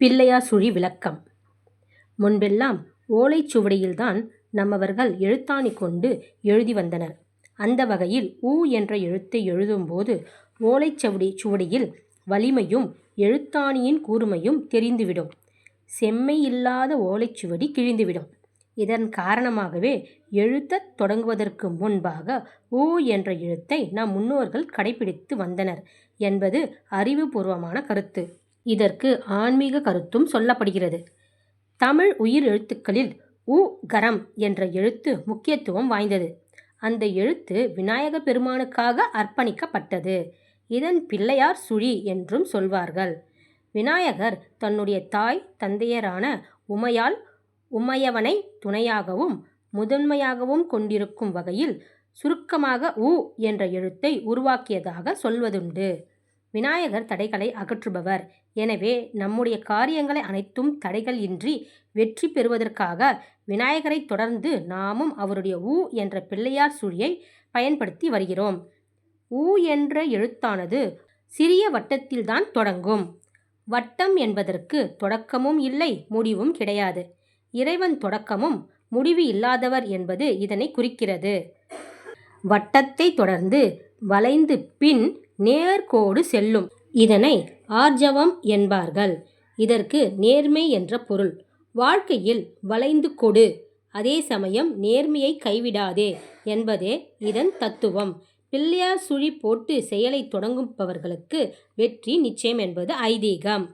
பிள்ளையாசுழி விளக்கம் முன்பெல்லாம் ஓலைச்சுவடியில்தான் நம்மவர்கள் எழுத்தாணி கொண்டு எழுதி வந்தனர். அந்த வகையில் ஊ என்ற எழுத்தை எழுதும்போது ஓலைச்சுவடி சுவடியில் வலிமையும் எழுத்தாணியின் கூர்மையும் தெரிந்துவிடும். செம்மையில்லாத ஓலைச்சுவடி கிழிந்துவிடும். இதன் காரணமாகவே எழுத்தத் தொடங்குவதற்கு முன்பாக ஊ என்ற எழுத்தை நம் முன்னோர்கள் கடைப்பிடித்து வந்தனர் என்பது அறிவுபூர்வமான கருத்து. இதற்கு ஆன்மீக கருத்தும் சொல்லப்படுகிறது. தமிழ் உயிர் எழுத்துக்களில் உ கரம் என்ற எழுத்து முக்கியத்துவம் வாய்ந்தது. அந்த எழுத்து விநாயக பெருமானுக்காக அர்ப்பணிக்கப்பட்டது. இதன் பிள்ளையார் சுழி என்றும் சொல்வார்கள். விநாயகர் தன்னுடைய தாய் தந்தையரான உமையால் உமையவனை துணையாகவும் முதன்மையாகவும் கொண்டிருக்கும் வகையில் சுருக்கமாக உ என்ற எழுத்தை உருவாக்கியதாக சொல்வதுண்டு. விநாயகர் தடைகளை அகற்றுபவர். எனவே நம்முடைய காரியங்களை அனைத்தும் தடைகள் இன்றி வெற்றி பெறுவதற்காக விநாயகரைத் தொடர்ந்து நாமும் அவருடைய ஊ என்ற பிள்ளையார் சுழியை பயன்படுத்தி வருகிறோம். ஊ என்ற எழுத்தானது சிறிய வட்டத்தில்தான் தொடங்கும். வட்டம் என்பதற்கு தொடக்கமும் இல்லை முடிவும் கிடையாது. இறைவன் தொடக்கமும் முடிவு இல்லாதவர் என்பது இதனை குறிக்கிறது. வட்டத்தைத் தொடர்ந்து வளைந்து பின் நேர்கோடு செல்லும். இதனை ஆர்ஜவம் என்பார்கள். இதற்கு நேர்மை என்ற பொருள். வாழ்க்கையில் வளைந்து கொடு அதே சமயம் நேர்மையைக் கைவிடாதே என்பதே இதன் தத்துவம். பிள்ளையார் சுழி போட்டு செயலைத் தொடங்குபவர்களுக்கு வெற்றி நிச்சயம் என்பது ஐதீகம்.